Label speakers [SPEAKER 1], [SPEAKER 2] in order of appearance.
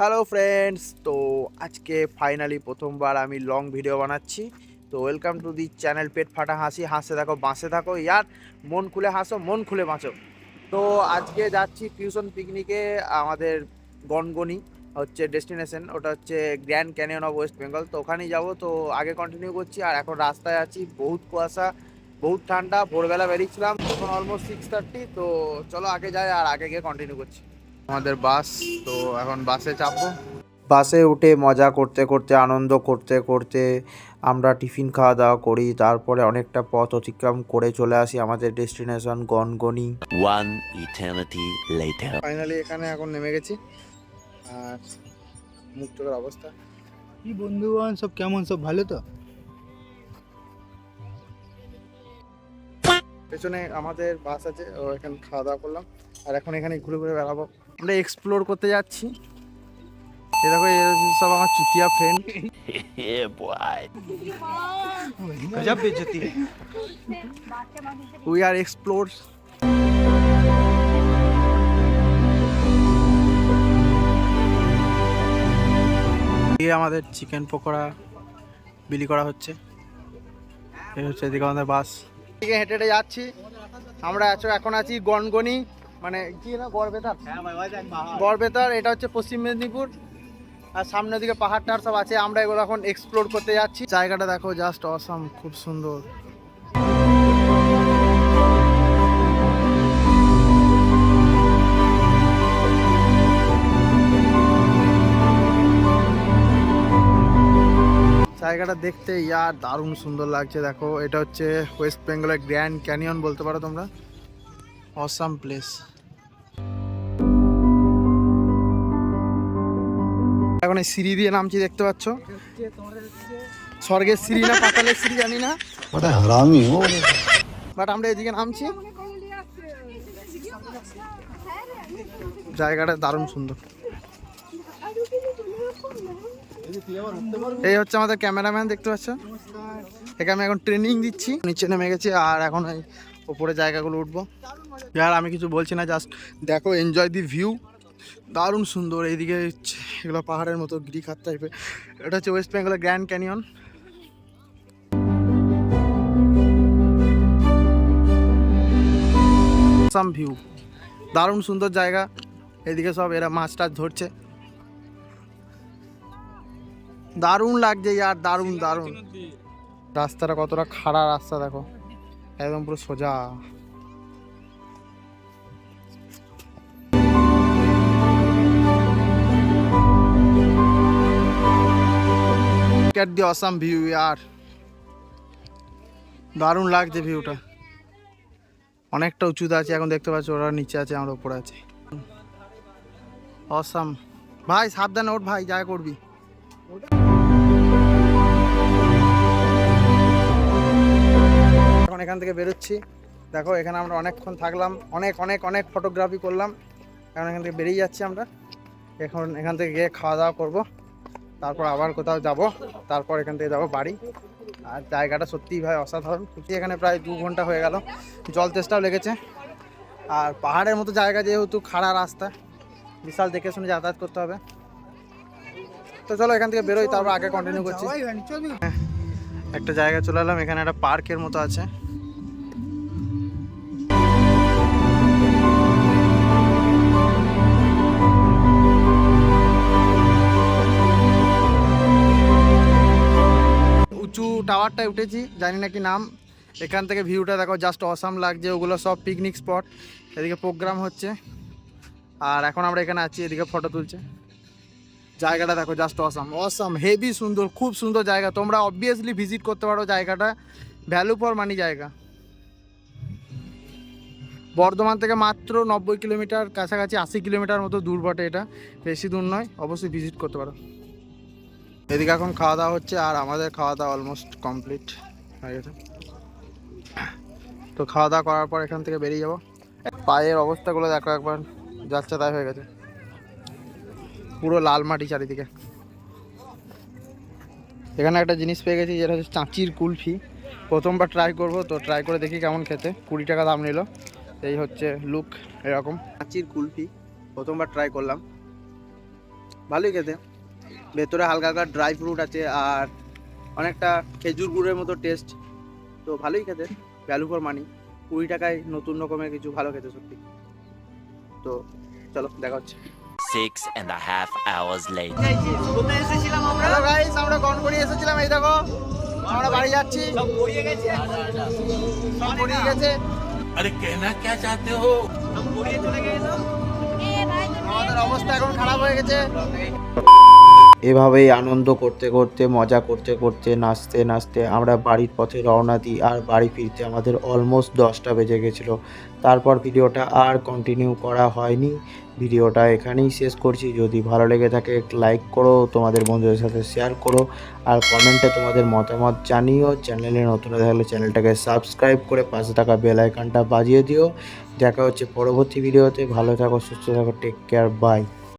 [SPEAKER 1] Hello friends তো আজকে finally প্রথমবার আমি লং ভিডিও বানাচ্ছি। তো ওয়েলকাম টু দি চ্যানেল পেট ফাটা হাসি। হাসে থাকো, বাঁচতে থাকো। ইয়ার, মন খুলে হাসো, মন খুলে বাঁচো। তো আজকে যাচ্ছি টিউশন পিকনিকে আমাদের গনগনি হচ্ছে ডেস্টিনেশন ওটা হচ্ছে grand canyon of west Bengal তো ওখানেই যাব। তো আগে কন্টিনিউ করছি, আর এখন রাস্তায় আছি। বহুত কুয়াশা, বহুত ঠান্ডা, ভোরবেলা বেরিয়েছিলাম, এখন অলমোস্ট সিক্স থার্টি তো চলো আগে যাই, আর আগে গিয়ে কন্টিনিউ করছি। আমাদের বাস তো এখন বাসে চাপবো। বাসে উঠে মজা করতে করতে আনন্দ করতে করতে আমরা টিফিন খাওয়া দাওয়া করি তারপরে অনেকটা পথ অতিক্রম করে চলে আসি আমাদের destination Gongoni.
[SPEAKER 2] One eternity later.
[SPEAKER 1] Finally এখানে এখন নেমে গেছি। আর চোখের অবস্থা।
[SPEAKER 3] কি বন্ধুগণ সব কেমন? সব ভালো তো?
[SPEAKER 1] পেছনে আমাদের বাস আছে ও এখানে খাওয়া দাওয়া করলাম। আর এখন এখানে ঘুরে ঘুরে বেড়াবো। আমরা এক্সপ্লোর করতে যাচ্ছি। এ দেখো সব আমার Chutia friend we are explore দিয়ে আমাদের চিকেন পকোড়া বিলি করা হচ্ছে। এই হচ্ছে এদিকে আমাদের বাস। এদিকে হেঁটে হেঁটে যাচ্ছি। আমরা এখন আছি গনগনি। মানে কি না গড়বেতার? গড়বেতার এটা হচ্ছে পশ্চিম মেদিনীপুর। আর সামনের দিকে পাহাড় টাহাড় সব আছে। আমরা এগুলো এখন এক্সপ্লোর করতে যাচ্ছি। জায়গাটা দেখো জাস্ট অসম খুব সুন্দর। জায়গাটা দেখতে ইয়ার দারুণ সুন্দর লাগছে দেখো। এটা হচ্ছে ওয়েস্ট বেঙ্গলের গ্র্যান্ড ক্যানিয়ন বলতে পারো তোমরা। অসাম প্লেস এখন এই সিঁড়ি দিয়ে নামছি দেখতে পাচ্ছ? স্বর্গের সিঁড়ি না পাতালের সিঁড়ি জানি না। বাট আমরা এদিকে নামছি। জায়গাটা দারুণ সুন্দর। এই হচ্ছে আমাদের ক্যামেরাম্যান, দেখতে পাচ্ছ? একে আমি এখন ট্রেনিং দিচ্ছি। নিচে নেমে গেছি আর এখন এই ওপরে জায়গাগুলো উঠবো। আর আমি কিছু বলছি না জাস্ট দেখো এনজয় দি ভিউ দারুণ সুন্দর, এইদিকে এগুলো পাহাড়ের মতো গিরিখাত টাইপের এটা হচ্ছে ওয়েস্ট বেঙ্গলের গ্র্যান্ড ক্যানিয়ন সাম ভিউ দারুণ সুন্দর জায়গা। এদিকে সব এরা মাছ টাছ ধরছে। দারুণ লাগছে ইয়ার দারুণ দারুণ। রাস্তাটা কতটা খাড়া রাস্তা দেখো। একদম পুরো সোজা। দি অসাম ভিউ ইয়ার। দারুণ লাগছে ভিউটা। অনেকটা উঁচুতে আছে এখন দেখতে পাচ্ছ ওরা নিচে আছে আমরা উপরে আছে। অসাম। ভাই সাবধানে ওঠ ভাই যা করবি। এখন এখান থেকে বেরোচ্ছি। দেখো এখানে আমরা অনেকক্ষণ থাকলাম। অনেক অনেক অনেক ফটোগ্রাফি করলাম। এখন এখান থেকে বেরিয়ে যাচ্ছি আমরা। এখন এখান থেকে গিয়ে খাওয়া দাওয়া করব। তারপর আবার কোথাও যাব। তারপর এখান থেকে যাব বাড়ি। আর জায়গাটা সত্যিই ভাই অসাধারণ। সত্যি এখানে প্রায় দু ঘণ্টা হয়ে গেল। জল তেষ্টাও লেগেছে। আর পাহাড়ের মতো জায়গা যেহেতু খাড়া রাস্তা বিশাল দেখে শুনে যাতায়াত করতে হবে। তো চলো এখান থেকে বেরোই তারপর আগে কন্টিনিউ করছি। একটা জায়গা চলে এলাম, এখানে একটা পার্কের মতো আছে। উঁচু টাওয়ারটায় উঠেছি, জানি না কি নাম। এখান থেকে ভিউটা দেখো জাস্ট অসাম লাগছে, ওগুলো সব পিকনিক স্পট এদিকে প্রোগ্রাম হচ্ছে। আর এখন আমরা এখানে আছি, এদিকে ফটো তুলছে। জায়গাটা দেখো জাস্ট অসাম অসাম হেভি সুন্দর, খুব সুন্দর জায়গা। তোমরা অবভিয়াসলি ভিজিট করতে পারো জায়গাটা। ভ্যালু ফর মানি জায়গা। বর্ধমান থেকে মাত্র নব্বই কিলোমিটার কাছাকাছি, আশি কিলোমিটার মতো দূর বটে এটা। বেশি দূর নয়, অবশ্যই ভিজিট করতে পারো। এদিকে এখন খাওয়া দাওয়া হচ্ছে, আর আমাদের খাওয়া দাওয়া অলমোস্ট কমপ্লিট হয়ে গেছে। তো খাওয়া দাওয়া করার পর এখান থেকে বেরিয়ে যাব। পায়ের অবস্থাগুলো দেখো একবার, যাচ্ছে তাই হয়ে গেছে। পুরো লাল মাটি চারিদিকে। এখানে একটা জিনিস পেয়ে গেছি, যেটা হচ্ছে চাঁচির কুলফি। প্রথমবার ট্রাই করব, তো ট্রাই করে দেখি কেমন খেতে। কুড়ি টাকা দাম নিল। এই হচ্ছে লুক এরকম। চাঁচির কুলফি, প্রথমবার ট্রাই করলাম।
[SPEAKER 4] ভালোই খেতে। ভেতরে হালকা হালকা ড্রাই ফ্রুট আছে, আর অনেকটা খেজুর গুড়ের মতো টেস্ট তো ভালোই খেতে ভ্যালু ফর মানি কুড়ি টাকায় নতুন রকমের কিছু ভালো খেতে সত্যি। তো চলো, দেখা হচ্ছে।
[SPEAKER 2] six and a half hours later.
[SPEAKER 4] Hello guys আমরা গন করে এসেছিলাম এই দেখো। আমরা বাড়ি যাচ্ছি। সব গড়িয়ে গেছে? সব গড়িয়ে গেছে।
[SPEAKER 2] আরে কেনা কে চাইতে হো? সব গড়িয়ে চলে গেছে?
[SPEAKER 4] আমাদের অবস্থা এখন খারাপ হয়ে গেছে। এভাবেই আনন্দ করতে করতে, মজা করতে করতে, নাচতে নাচতে আমরা বাড়ির পথে রওনা দিই আর বাড়ি ফিরতে আমাদের অলমোস্ট দশটা বেজে গেছিল। তারপর ভিডিওটা আর কন্টিনিউ করা হয়নি। ভিডিওটা এখানেই শেষ করছি। যদি ভালো লেগে থাকে লাইক করো, তোমাদের বন্ধুদের সাথে শেয়ার করো আর কমেন্টে তোমাদের মতামত জানিও। চ্যানেলে নতুন থাকলে চ্যানেলটাকে সাবস্ক্রাইব করে পাশে থাকা বেল আইকনটা বাজিয়ে দিও। দেখা হচ্ছে পরবর্তী ভিডিওতে ভালো থাকো, সুস্থ থাকো টেক কেয়ার বাই